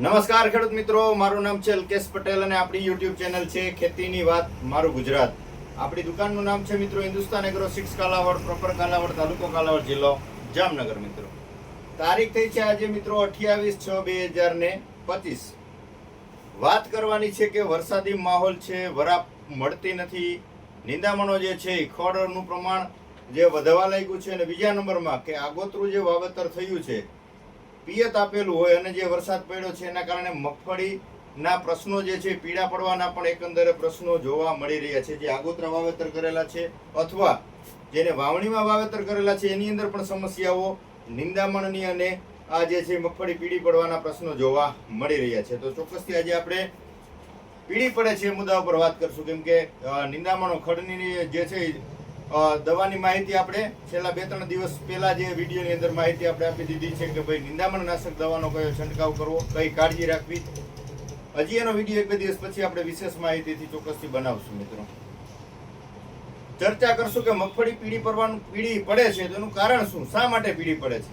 નમસ્કાર ખેડૂત મિત્રો, મારું નામ છે અલ્કેશ પટેલ અને આપણી યુટ્યુબ ચેનલ છે ખેતીની વાત, મારું ગુજરાત. આપણી દુકાનનું નામ છે મિત્રો Hindustan agro six Kalavad proper Kalavad, તાલુકો કાલાવડ જિલ્લો, જામનગર મિત્રો. તારીખ થઈ છે આજે મિત્રો અઠ્યાવીસ છ બે હજાર ને પચીસ. વાત કરવાની છે કે વરસાદી માહોલ છે, વરાપ મળતી નથી. નિંદામણો જે છે એ પ્રમાણ જે વધવા લાગ્યું છે અને બીજા નંબરમાં કે આગોતરું જે વાવેતર થયું છે પિયત આપેલું હોય અને જે વરસાદ પડ્યો છે એના કારણે મગફળીના પ્રશ્નો જે છે પીડા પડવાના પણ એકંદરે પ્રશ્નો જોવા મળી રહ્યા છે. જે આગોતરા વાવેતર કરેલા છે અથવા જેને વાવણીમાં વાવેતર કરેલા છે, એની અંદર પણ સમસ્યાઓ નિંદામણની અને આ જે છે, મગફળી પીડી પડવાના પ્રશ્નો જોવા મળી રહ્યા છે. તો ચોક્કસથી આજે આપણે પીડી પડે છે મુદ્દા ઉપર વાત કરશું. કેમ કે નિંદામણો ખડની જે છે દવાની માહિતી આપણે છેલ્લા બે ત્રણ દિવસ પહેલા જે વિડીયોની અંદર માહિતી આપણે આપી દીધી છે કે ભાઈ નિંદામણ નાશક દવાનો કયો છંટકાવ કરવો, કઈ કાળજી રાખવી. હજી એનો વીડિયો એક બે દિવસ પછી આપણે વિશેષ માહિતીથી ચોક્કસથી બનાવશું મિત્રો. ચર્ચા કરશું કે મગફળી પીળી પડવાનું પીળી પડે છે તેનું કારણ શું? શા માટે પીળી પડે છે?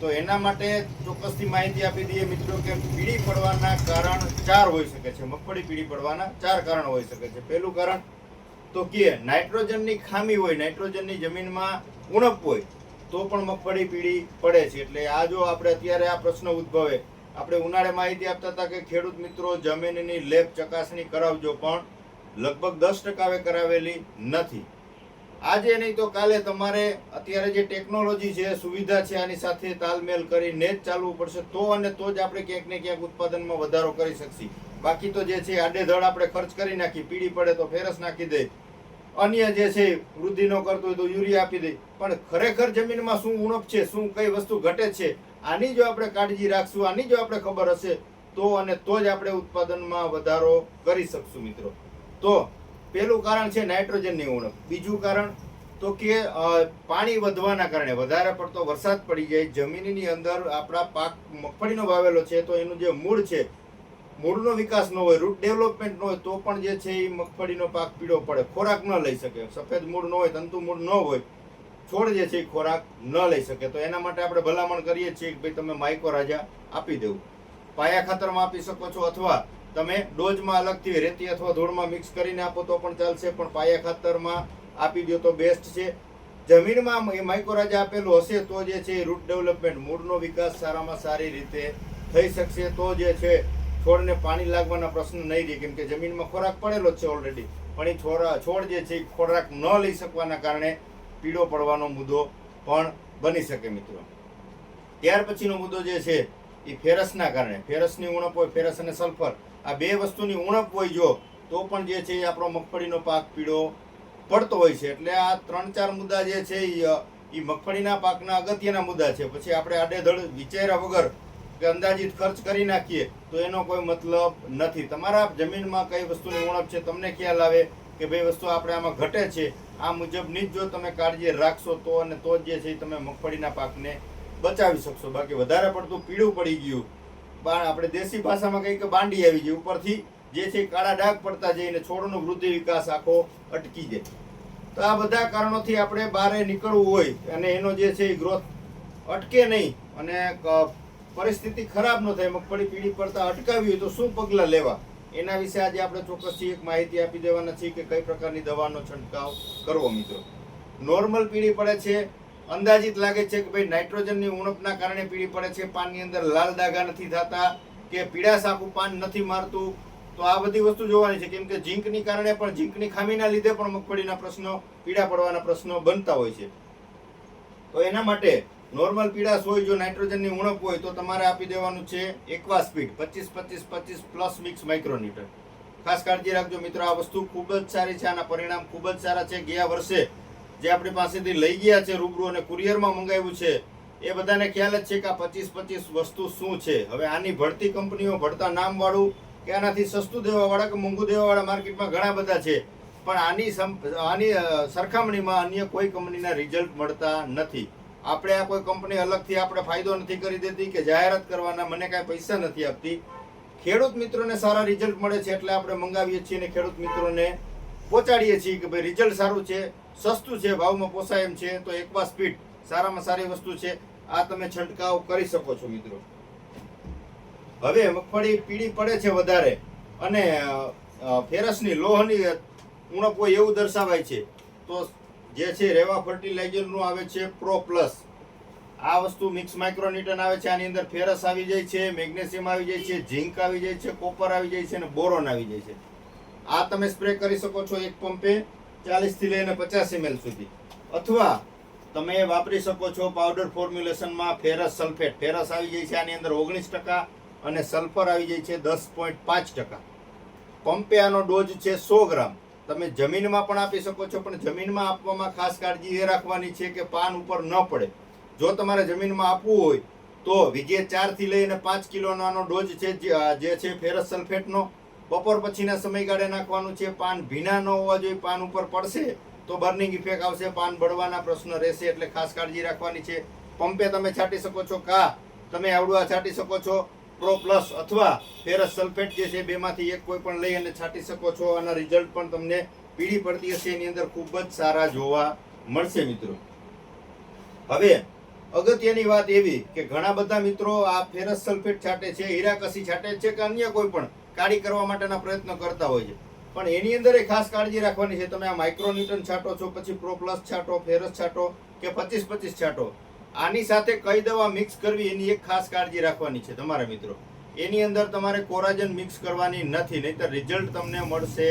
તો એના માટે ચોક્કસથી માહિતી આપી દઈએ મિત્રો કે પીળી પડવાના કારણ ચાર હોઈ શકે છે. મગફળી પીળી પડવાના ચાર કારણ હોઈ શકે છે. પહેલું કારણ તો કે નાઇટ્રોજનની ખામી હોય, નાઇટ્રોજનની જમીનમાં ઉણપ હોય, તો પણ મગફળી પીળી પડે છે. એટલે આ જો આપણે અત્યારે આ પ્રશ્ન ઉદ્ભવે, આપણે ઉનાળે માહિતી આપતા હતા કે ખેડૂત મિત્રો જમીનની લેબ ચકાસણી કરાવજો, પણ લગભગ દસ ટકાવે કરાવેલી નથી. આજે નહીં તો કાલે તમારે અત્યારે જે ટેકનોલોજી છે, સુવિધા છે, આની સાથે તાલમેલ કરીને જ ચાલવું પડશે. તો અને તો જ આપણે ક્યાંક ને ક્યાંક ઉત્પાદનમાં વધારો કરી શકશી. બાકી તો જે છે, આડેધડ આપણે ખર્ચ કરી નાખી. પીડી પડે તો ફેરસ નાખી દે. અન્ય જે છે, વૃદ્ધિ ન કરતો હોય તો યુરિયા આપી દે. પણ ખરેખર જમીનમાં શું ઉણપ છે, શું કઈ વસ્તુ ઘટે છે, આની જો આપણે કાળજી રાખશું, આની જો આપણે ખબર હશે, તો અને તો જ આપણે ઉત્પાદનમાં વધારો કરી શકશું મિત્રો. તો પહેલું કારણ છે નાઇટ્રોજનની ઉણપ. બીજું કારણ તો કે પાણી વધવાના કારણે વધારે પડતો વરસાદ પડી જાય, જમીનની અંદર આપણા પાક મગફળીનો વાવેલો છે, તો એનું જે મૂળ છે મૂળનો વિકાસ ન હોય રૂટ ડેવલપમેન્ટ ન હોય, તો પણ જે છે એ મગફળીનો પાક પીળો પડે. ખોરાક ન લઈ શકે. સફેદ મૂળ ન હોય, તંતુ મૂળ ન હોય, છોડ જે છે એ ખોરાક ન લઈ શકે. તો એના માટે આપણે ભલામણ કરીએ છીએ કે ભાઈ તમે માઇકો રાજા આપી દેવું. પાયા ખાતરમાં આપી શકો છો અથવા તમે ડોઝમાં અલગથી રેતી અથવા ધૂળમાં મિક્સ કરીને આપો તો પણ ચાલશે, પણ પાયા ખાતરમાં આપી દો તો બેસ્ટ છે. જમીનમાં એ માઇક્રોરાજા આપેલું હશે તો જે છે રૂટ ડેવલપમેન્ટ મૂળનો વિકાસ સારામાં સારી રીતે થઈ શકશે. તો જે છે છોડને પાણી લાગવાના પ્રશ્ન નહીં રહે, કેમ કે જમીનમાં ખોરાક પડેલો છે ઓલરેડી પણ એ છોડ જે છે એ ખોરાક ન લઈ શકવાના કારણે પીળો પડવાનો મુદ્દો પણ બની શકે મિત્રો. ત્યાર પછીનો મુદ્દો જે છે એ ફેરસના કારણે. ફેરસની ઉણપ હોય, ફેરસ અને સલ્ફર. આ બે વસ્તુની ઉણપ હોય જો, તો પણ જે છે એ આપણો મગફળીનો પાક પીળો પડતો હોય છે. એટલે આ ત્રણ ચાર મુદ્દા જે છે એ મગફળીના પાકના અગત્યના મુદ્દા છે. પછી આપણે આડેધડ વિચાર્યા વગર કે અંદાજિત ખર્ચ કરી નાખીએ, તો એનો કોઈ મતલબ નથી. તમારા જમીનમાં કઈ વસ્તુની ઉણપ છે, તમને ખ્યાલ આવે કે ભાઈ વસ્તુ આપણે આમાં ઘટે છે, આ મુજબની જ જો તમે કાળજી રાખશો તો અને તો જ છે તમે મગફળીના પાકને બચાવી શકશો. બાકી વધારે પડતું પીળું પડી ગયું. આપણે દેશી ભાષામાં કહીએ કે બાંડી આવી ગઈ. ઉપરથી જે છે કાળા ડાઘ પડતા જઈને છોડનો વૃદ્ધિ વિકાસ આખો અટકી જાય. તો આ બધા કારણોથી આપણે બહાર નીકળવું હોય અને એનો જે છે એ ગ્રોથ અટકે નહીં અને પરિસ્થિતિ ખરાબ ન થાય, મગફળી પીળી પડતા અટકાવી હોય તો શું પગલાં લેવા? એના વિશે આજે આપણે ચોક્કસથી એક માહિતી આપી દેવાના છીએ કે કઈ પ્રકારની દવાનો છંટકાવ કરવો મિત્રો? નોર્મલ પીળી પડે છે, અંદાજિત લાગે છે કે ભાઈ નાઇટ્રોજનની ઉણપના કારણે પીળી પડે છે, પાનની અંદર લાલ ડાઘા નથી થતા કે પીળાશ આખું પાન નથી મારતું. તો આ બધી વસ્તુ જોવાની છે, કેમ કે ઝીંકની કારણે પણ, ઝીંકની ખામીના લીધે પણ મગફળીના પ્રશ્નો, પીળા પડવાના પ્રશ્નો બનતા હોય છે. તો એના માટે નોર્મલ પીડાસ હોય, જો નાઇટ્રોજનની ઉણપ હોય, તો તમારે આપી દેવાનું છે એકવા સ્પીડ, પચીસ પચીસ પચીસ પ્લસ મિક્સ માઇક્રોમીટર ખાસ કાળજી રાખજો મિત્રો, આ વસ્તુ ખૂબ જ સારી છે, આના પરિણામ ખૂબ જ સારા છે. ગયા વર્ષે જે આપણી પાસેથી લઈ ગયા છે રૂબરૂ અને કુરિયરમાં મંગાવ્યું છે, એ બધાને ખ્યાલ જ છે કે આ પચીસ પચીસ વસ્તુ શું છે. હવે આની ભળતી કંપનીઓ ભળતા નામવાળું કે આનાથી સસ્તું દેવાવાળા કે મોંઘું દેવાવાળા માર્કેટમાં ઘણા બધા છે. પણ આની આની સરખામણીમાં અન્ય કોઈ કંપનીના રિઝલ્ટ મળતા નથી. આપણે આ કોઈ કંપની અલગથી આપણે ફાયદો નથી કરી દેતી કે જાહેરાત કરવાના મને કાંઈ પૈસા નથી આપતી. ખેડૂત મિત્રોને સારા રિઝલ્ટ મળે છે એટલે આપણે મંગાવીએ છીએ અને ખેડૂત મિત્રોને પહોંચાડીએ છીએ કે ભાઈ રિઝલ્ટ સારું છે, સસ્તું છે, ભાવમાં પોસાય એમ છે, તો એકવા સ્પીડ સારામાં સારી વસ્તુ છે. આ તમે છંટકાવ કરી શકો છો મિત્રો. હવે મગફળી પીળી પડે છે વધારે અને ફેરસની, લોહની ઉણપ હોય એવું દર્શાવાય છે. તો જે છે રેવા ફર્ટિલાઇઝરનું આવે છે પ્રો પ્લસ આ વસ્તુ મિક્સ માઇક્રોન્યુટન આવે છે, આની અંદર ફેરસ આવી જાય છે, મેગ્નેશિયમ આવી જાય છે, ઝિંક આવી જાય છે, કોપર આવી જાય છે અને બોરોન આવી જાય છે. આ તમે સ્પ્રે કરી શકો છો એક પંપે ચાલીસથી લઈને પચાસ એમએલ સુધી. અથવા તમે વાપરી શકો છો પાવડર ફોર્મ્યુલેશનમાં ફેરસ સલ્ફેટ. ફેરસ આવી જાય છે, આની અંદર ઓગણીસ ટકા અને સલ્ફર આવી જાય છે દસ પોઈન્ટ પાંચ ટકા. પંપે આનો ડોઝ છે સો ગ્રામ. તમે જમીનમાં પણ આપી શકો છો, પણ જમીનમાં આપવામાં ખાસ કાળજી એ રાખવાની છે કે પાન ઉપર ન પડે. જો તમારે જમીનમાં આપવું હોય, તો વિજે ચારથી લઈને પાંચ કિલોનો ડોઝ છે જે જે છે ફેરસ સલ્ફેટનો બપોર પછીના સમયગાળે નાખવાનું છે પાન ભીના ન હોવા જોઈએ, પાન ઉપર પડશે તો બર્નિંગ ઇફેક્ટ આવશે, પાન બળવાના પ્રશ્ન રહેશે એટલે ખાસ કાળજી રાખવાની છે. પંપે તમે છાંટી શકો છો, કા તમે આવડવા છાંટી શકો છો પ્રો પ્લસ અથવા ફેરસ સલ્ફેટ જે છે, બેમાંથી એક કોઈ પણ લઈ અને છાંટી શકો છો. આના રિઝલ્ટ પણ તમને પીળી પડતી હશે. એની અંદર ખૂબ જ સારા જોવા મળશે મિત્રો. હવે, અગત્યની વાત એવી કે ઘણા બધા મિત્રો આ ફેરસ સલ્ફેટ છાંટે છે, હીરાકસી છાંટે છે કે અન્ય કોઈ પણ કાળી કરવા માટેના પ્રયત્ન કરતા હોય છે. પણ એની અંદર એ ખાસ કાળજી રાખવાની છે. તમે આ માઇક્રોન્યુટન છાંટો છો, પછી પ્રો પ્લસ છાંટો ફેરસ છાંટો કે પચીસ પચીસ છાંટો. આની સાથે કઈ દવા મિક્સ કરવી એની એક ખાસ કાળજી રાખવાની છે તમારા મિત્રો. એની અંદર તમારે કોરાજન મિક્સ કરવાની નથી, નહીતર રિઝલ્ટ તમને મળશે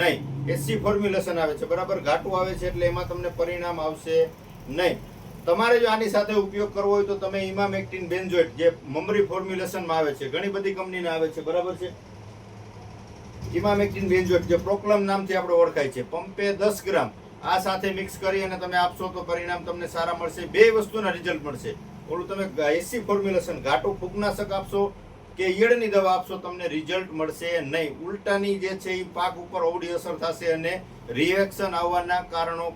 નહીં. એસી ફોર્મ્યુલેશન આવે છે, બરાબર? ઘાટું આવે છે એટલે એમાં તમને પરિણામ આવશે નહીં. તમારે જો આની સાથે ઉપયોગ કરવો હોય તો તમે ઇમામેક્ટિન બેન્ઝોઇટ, જે મમરી ફોર્મ્યુલેશનમાં આવે છે, ઘણી બધી કંપનીના આવે છે, બરાબર છે? ઇમામેક્ટિન બેન્ઝોઇટ, જે પ્રોક્લમ નામથી આપણે ઓળખાય છે, પંપે દસ ગ્રામ આ સાથે મિક્સ કરી અને તમે આપશો તો પરિણામ તમને સારા મળશે. બે વસ્તુના રિઝલ્ટ મળશે. ઓલું તમે એસી ફોર્મ્યુલેશન ઘાટું ફૂગનાશક આપશો કે ઈયળની દવા આપશો, તમને રિઝલ્ટ મળશે નહીં. ઉલટાની જે છે એ પાક ઉપર ઓવડી અસર થશે અને રિએક્શન આવવાના કારણો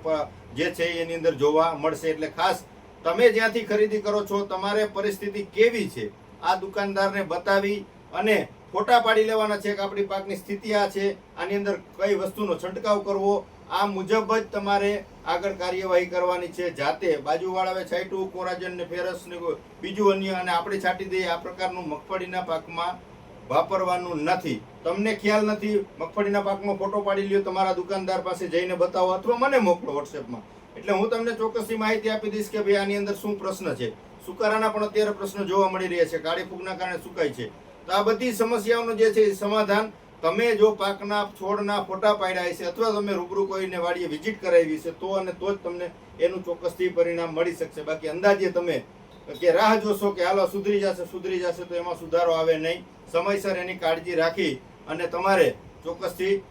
જે છે એની અંદર જોવા મળશે. એટલે ખાસ તમે જ્યાંથી ખરીદી કરો છો, તમારે પરિસ્થિતિ કેવી છે, આ દુકાનદારને બતાવી અને ફોટા પાડી લેવાના છે કે આપણી પાકની સ્થિતિ આ છે, આની અંદર કઈ વસ્તુનો છંટકાવ કરવો આ મુજબ જ તમારે આગળ કાર્યવાહી કરવાની છે. જાતે બાજુવાળાએ છાંટ્યું કોરાજન ને ફેરસ ને બીજું અન્ય અને આપણે છાંટી દઈએ. આ પ્રકારનું મગફળીના પાકમાં વાપરવાનું નથી. તમને ખ્યાલ નથી, મગફળીના પાકમાં ફોટો પાડી લ્યો, તમારા દુકાનદાર પાસે જઈને બતાવો અથવા મને મોકલો વોટ્સએપમાં. એટલે હું તમને ચોક્કસથી માહિતી આપી દઈશ કે ભાઈ આની અંદર શું પ્રશ્ન છે. સુકારાના પણ અત્યારે પ્રશ્નો જોવા મળી રહ્યા છે. કાળી ફૂગના કારણે સુકાય છે. તો આ બધી સમસ્યાઓનું જે છે સમાધાન તમે જો પાકના છોડના ફોટા પાડ્યા છે અથવા તમે રૂબરૂ કોઈને વાડીએ વિઝિટ કરાવી છે તો અને તો જ તમને એનું ચોક્કસથી પરિણામ મળી શકશે. બાકી અંદાજે તમે કે રાહ જોશો કે હાલો સુધરી જશે સુધરી જશે, તો એમાં સુધારો આવે નહીં. સમયસર એની કાળજી રાખી અને તમારે ચોક્કસથી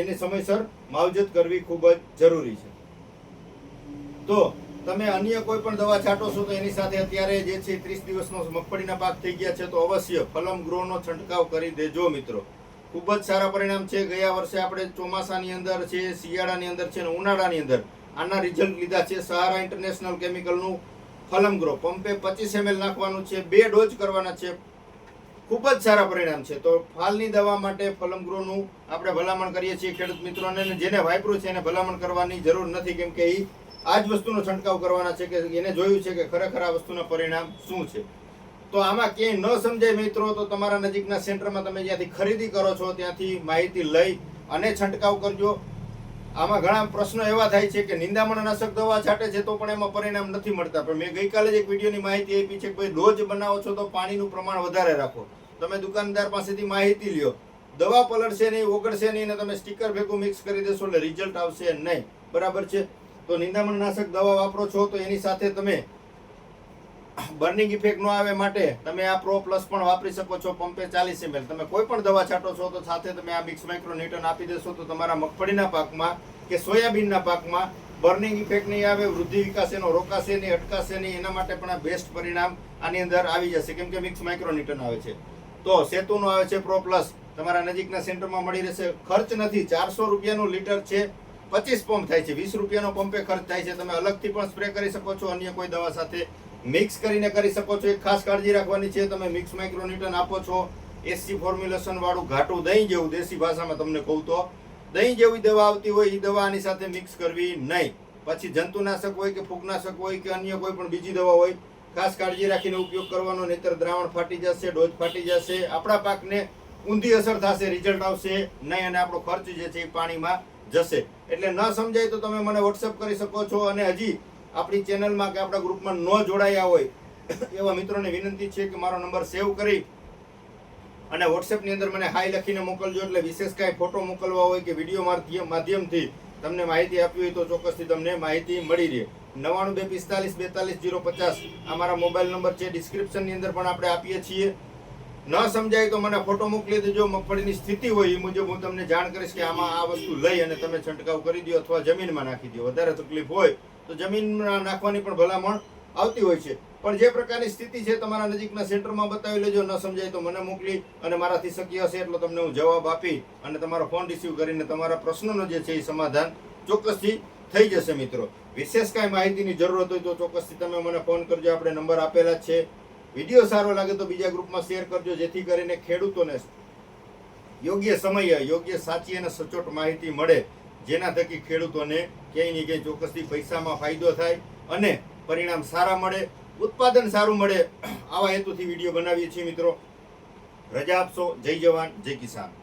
એની સમયસર માવજત કરવી ખૂબ જ જરૂરી છે. તો તમે અન્ય કોઈ પણ દવા છાંટો છો તો એની સાથે અત્યારે જે છે ત્રીસ દિવસનો મગફળીના પાક થઈ ગયા છે, તો અવશ્ય ફલમ ગ્રોનો છંટકાવ કરી દેજો મિત્રો. ખૂબ જ સારા પરિણામ છે. ગયા વર્ષે આપણે ચોમાસાની અંદર છે, શિયાળાની અંદર છે અને ઉનાળાની અંદર આના રિઝલ્ટ લીધા છે. સહારા ઇન્ટરનેશનલ કેમિકલનું ફલમ ગ્રો. પંપે પચીસ એમએલ નાખવાનું છે. બે ડોઝ કરવાના છે. ખૂબ જ સારા પરિણામ છે. તો ફાલની દવા માટે ફલમ ગ્રોનું આપણે ભલામણ કરીએ છીએ ખેડૂત મિત્રોને. જેને વાપર્યું છે એને ભલામણ કરવાની જરૂર નથી, કેમ કે એ આ જ વસ્તુનો છંટકાવ કરવાના છે કે એને જોયું છે કે ખરેખર આ વસ્તુના પરિણામ શું છે. તો આમાં ક્યાંય ન સમજાય મિત્રો, તો તમારા નજીકના સેન્ટરમાં તમે જ્યાંથી ખરીદી કરો છો, ત્યાંથી માહિતી લઈ અને છંટકાવ કરજો. આમાં ઘણા પ્રશ્નો એવા થાય છે કે નિંદામણનાશક દવા છાંટે છે તો પણ એમાં પરિણામ નથી મળતા. પણ મેં ગઈકાલે જ એક વિડીયોની માહિતી આપી છે કે ભાઈ રોજ બનાવો છો તો પાણીનું પ્રમાણ વધારે રાખો. તમે દુકાનદાર પાસેથી માહિતી લ્યો. દવા પલળશે નહીં, ઓગળશે નહીં અને તમે સ્ટીકર ભેગું મિક્સ કરી દેશો એટલે રિઝલ્ટ આવશે નહીં. બરાબર છે? તો નિંદામણનાશક દવા વાપરો છો તો એની સાથે તમે બર્નિંગ ઇફેક્ટ ન આવે માટે તમે આ પ્રો પ્લસ પણ વાપરી શકો છો પંપે ચાલીસ એમએલ તમે કોઈ પણ દવા છાંટો છો તો સાથે તમે આ મિક્સ માઇક્રો ન્યુટન આપી દેશો તો તમારા મગફળીના પાકમાં કે સોયાબીનના પાકમાં બર્નિંગ ઇફેક્ટ નહીં આવે, વૃદ્ધિ વિકાસ એનો રોકાશે નહીં અટકાશે નહીં એના માટે પણ આ બેસ્ટ પરિણામ આની અંદર આવી જશે. કેમ કે મિક્સ માઇક્રો ન્યુટન આવે છે. તો સેતુનો આવે છે પ્રો પ્લસ તમારા નજીકના સેન્ટરમાં મળી રહેશે. ખર્ચ નથી. ચારસો રૂપિયાનું લીટર છે. પચીસ પંપ થાય છે. વીસ રૂપિયાનો પંપે ખર્ચ થાય છે. તમે અલગથી પણ સ્પ્રે કરી શકો છો. અન્ય કોઈ દવા સાથે મિક્સ કરીને કરી શકો છો. એક ખાસ કાળજી રાખવાની છે, તમે મિક્સ માઇક્રોન્યુટન આપો છો. એસસી ફોર્મ્યુલેશન વાળું ઘાટું દહીં જેવું, દેશી ભાષામાં તમને કહું તો. દહીં જેવી દવા આવતી હોય એ દવા આની સાથે મિક્સ કરવી નહીં. પછી જંતુનાશક હોય કે ફૂગનાશક હોય કે અન્ય કોઈ પણ બીજી દવા હોય, ખાસ કાળજી રાખીને ઉપયોગ કરવાનો, નહીતર દ્રાવણ ફાટી જશે, ડોઝ ફાટી જશે, આપણા પાકને ઊંધી અસર થશે રિઝલ્ટ આવશે નહીં અને આપણો ખર્ચ જે છે એ પાણીમાં જશે. એટલે ન સમજાય તો તમે મને વોટ્સઅપ કરી શકો છો અને હજી આપણી ચેનલમાં કે આપણા ગ્રુપમાં ન જોડાયા હોય, એવા મિત્રોને વિનંતી છે કે મારો નંબર સેવ કરી અને વોટ્સએપની અંદર મને હાઈ લખીને મોકલજો, એટલે વિશેષ કાંઈ ફોટો મોકલવા હોય કે વીડિયો માધ્યમથી તમને માહિતી આપવી હોય તો ચોક્કસથી તમને માહિતી મળી રહે. નવાણું બે પિસ્તાલીસ બેતાલીસ જીરો પચાસ આ મારા મોબાઈલ નંબર છે. ડિસ્ક્રિપ્શનની અંદર પણ આપણે આપીએ છીએ. ન સમજાય તો મને ફોટો મોકલી દેજો. મગફળીની સ્થિતિ હોય એ મુજબ હું તમને જાણ કરીશ કે આમાં આ વસ્તુ લઈ અને તમે છંટકાવ કરી દો અથવા જમીનમાં નાખી દો. વધારે તકલીફ હોય તો જમીનમાં નાખવાની પણ ભલામણ આવતી હોય છે. પણ જે પ્રકારની સ્થિતિ છે તમારા નજીકના સેન્ટરમાં બતાવી લેજો, ન સમજાય તો મને મોકલી અને મારાથી શક્ય હશે એટલો તમને હું જવાબ આપી અને તમારો ફોન રિસીવ કરીને તમારા પ્રશ્નોનો જે છે એ સમાધાન ચોક્કસથી થઈ જશે મિત્રો. વિશેષ કાંઈ માહિતીની જરૂરત હોય તો ચોક્કસથી તમે મને ફોન કરજો. આપણે નંબર આપેલા જ છે. વીડિયો સારો લાગે તો બીજા ગ્રુપમાં શેર કરજો, જેથી કરીને ખેડૂતોને યોગ્ય સમયે યોગ્ય સાચી અને સચોટ માહિતી મળે. જેના થકી ખેડૂતોને ક્યાંય ને ક્યાંય ચોક્કસથી પૈસામાં ફાયદો થાય અને પરિણામ સારા મળે, ઉત્પાદન સારું મળે. આવા હેતુથી વીડિયો બનાવીએ છીએ મિત્રો. રજા આપશો. જય જવાન, જય કિસાન.